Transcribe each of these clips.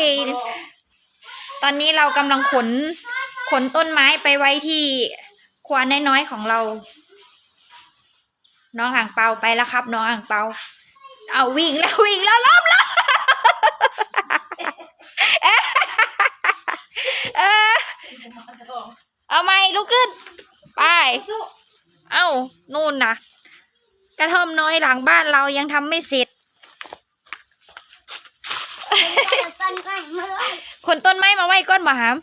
ยตอนนี้เรากำลังขนขนต้นไม้ไปไว้ที่ครัวน้อยๆของเรา น้องอ่างเปาไปแล้วครับ น้องอ่างเปา เอาวิ่งแล้ววิ่งแล้วล้มแล้วเออเอาไหมลุกขึ้น ไป เอ้านู่นนะกระท่อมน้อยหลังบ้านเรายังทำไม่เสร็จ ต้นไม้มาเลยคนต้นไม้มาไว้ก้อนบ่หาม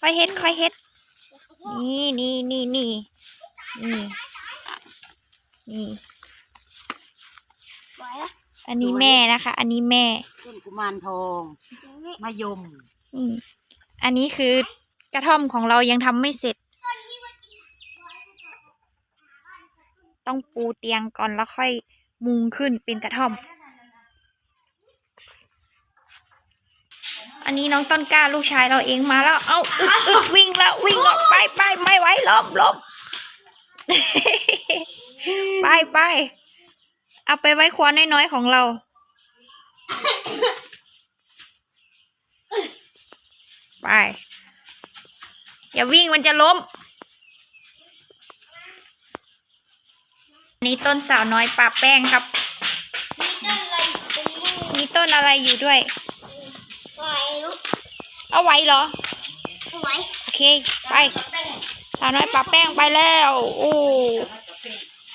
ไปค่อยเฮ็ดค่อยเฮ็ด นี่นี่นี่นี่นี่นี่ไหวแล้วอันนี้แม่นะคะ อันนี้แม่ ต้นกุมารทองมะยมอืมอันนี้คือกระท่อมของเรายังทำไม่เสร็จ ต้องปูเตียงก่อนแล้วค่อยมุงขึ้นเป็นกระท่อม อันนี้น้องต้นกล้าลูกชายเราเองมาแล้ว เอาอึดอึดวิ่งแล้ววิ่งแล้วไปไปไม่ไหวล้มล้มไปไปเอาไปไว้ครัวน้อยๆของเรา ไป อย่าวิ่งมันจะล้ม นี่ต้นสาวน้อยปะแป้งครับ มีต้นอะไรเป็นนี่มีต้นอะไรอยู่ด้วย ไหวลูกเอาไว้เหรอไหวโอเค ไป สาวน้อยปะแป้งไปแล้ว โอ้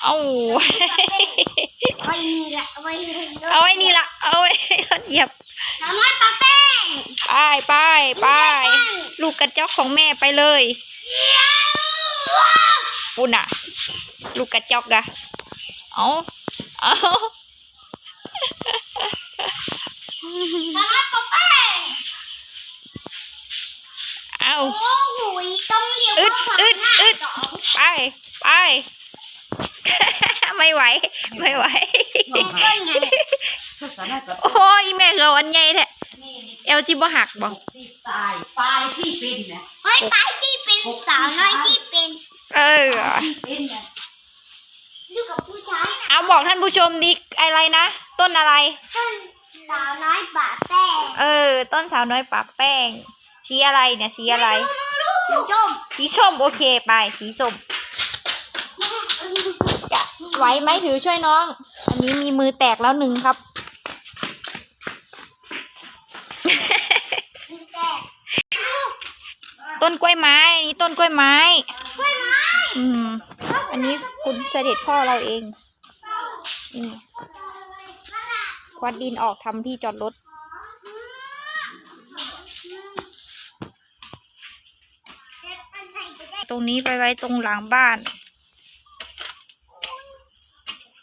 เอาไว้นี่ละไว้นี่เอาไว้นี่ละเอาไว้รถเหยียบสามารถปาแป้งไปไปไปลูกกระจอกของแม่ไปเลยปุ่นอะลูกกระจอกอะเอาเอาสามารถปาแป้ง โอ้โหต้องเลี้ยวอึดเข้าอึดหน้าอึดสองไปไป ไม่ไหว ไม่ไหวต้นไงภาษาหน้ากับโอ้ยแม่เขาอันใหญ่แท้นี่เอวจิบ่หักบ่ที่ตายปลายที่เป็นนะเฮ้ยตายที่เป็นสาวน้อยที่เป็น เออที่เป็นนะอยู่กับผู้ชายนะเอาบอกท่านผู้ชมดิอะไรนะต้นอะไร ต้นสาวน้อยปาแป้ง เออ ต้นสาวน้อยปากแป้ง ชี้อะไรเนี่ยชี้อะไรคุณผู้ชมสีส้มโอเคไป สีส้มจะไหวไหมถือช่วยน้อง อันนี้มีมือแตกแล้วหนึ่งครับแต่ต้นกล้วยไม้อันนี้ต้นกล้วยไม้ กล้วยไม้อืมอันนี้คุณเสด็จพ่อเราเองนี่ควัดดินออกทำที่จอดรถ ตรงนี้ไปไว้ตรงหลังบ้าน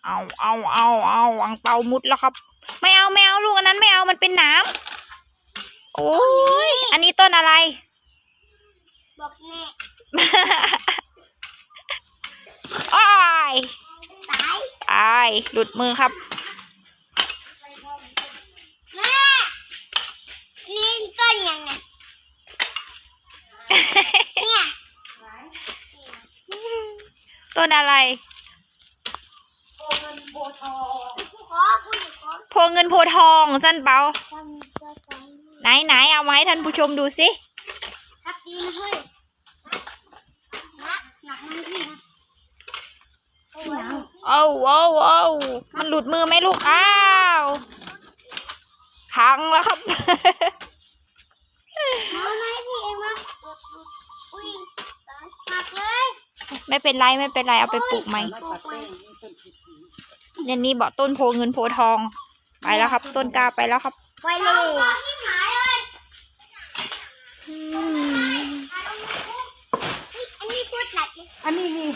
เอาเอาเอาเอาอังเปามุดแล้วครับ ไม่เอาไม่เอาลูกอันนั้นไม่เอามันเป็นหน้ำโอ้ยอันนี้ต้นอะไร บอกแม่อ้ายตายตายหลุดมือครับ แม่นี่ต้นยังไงเนี่ย ต้นอะไรขอคุณขอโพเงินโพทองสั้นเปาทำตัวก่อนไหนไหนเอามาให้ท่านผู้ชมดูสิทับดีนะเฮ้ยหนักหนักมันที่นะโอ้ยเอาเอาเอามันหลุดมือไหมลูก อ้าวพังแล้วครับเอาไหมพี่เอ็มมาอุ้ยหนักเลย ไม่เป็นไรไม่เป็นไรเอาไปปลูกใหม่แล้วกับแป้งนี่ต้นผิดสีเนี่ยนี่บอกต้นโพเงินโพทอง ไปแล้วครับ ต้นกล้าไปแล้วครับไปเลยที่หายเลยอืมอันนี้พูดหนักเลยอันนี้นี่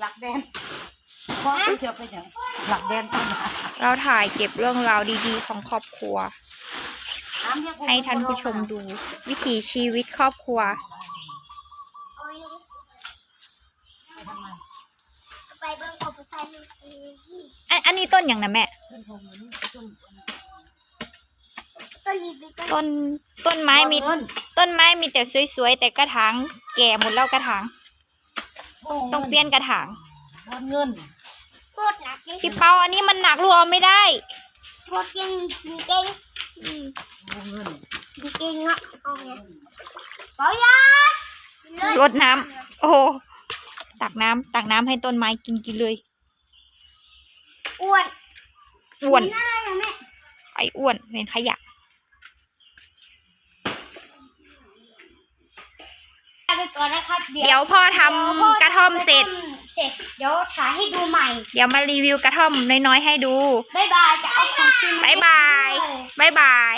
หลักแดนเพราะไปเจอไปอย่างหลักแดนต้นนะเราถ่ายเก็บเรื่องราวดีๆ ของครอบครัวน้ำเยอะกว่ให้ท่านผู้ชมดูวิถีชีวิตครอบครัว โอ้ยไป เบิ่งเอาไปใส่ในที่อันอันนี้ต้นอย่างนะแม่ ต้นทองเหมือนต้นต้นนี้เป็นต้นต้นต้นไม้มีเงินต้นไม้มีแต่สวยๆแต่กระถางแก่หมดแล้วกระถาง ต้องเปลี่ยนกระถางทอนเงินโคตรหนักเลยพี่เปาอันนี้มันหนักลูกเอาไม่ได้พวกยังมีเก่งอืมโอ้เงินจริงๆอะเอาไงเปล่ายาเลยรดน้ำโอ้โห ตักน้ำตักน้ำให้ต้นไม้กินกินเลยอ้วนอ้วนกิอะไรอะแม่ไอ้อ้วนเป็นขยะไปก่อนนะครับเดี๋ยวพ่อทำกระท่อมเสร็จ เสร็จ เดี๋ยวถ่ายให้ดูใหม่เดี๋ยวมารีวิวกระท่อมน้อยๆให้ดู บ๊ายบายจะเอาของกินมบ๊ายบายให้ดูด้วย บ๊ายบาย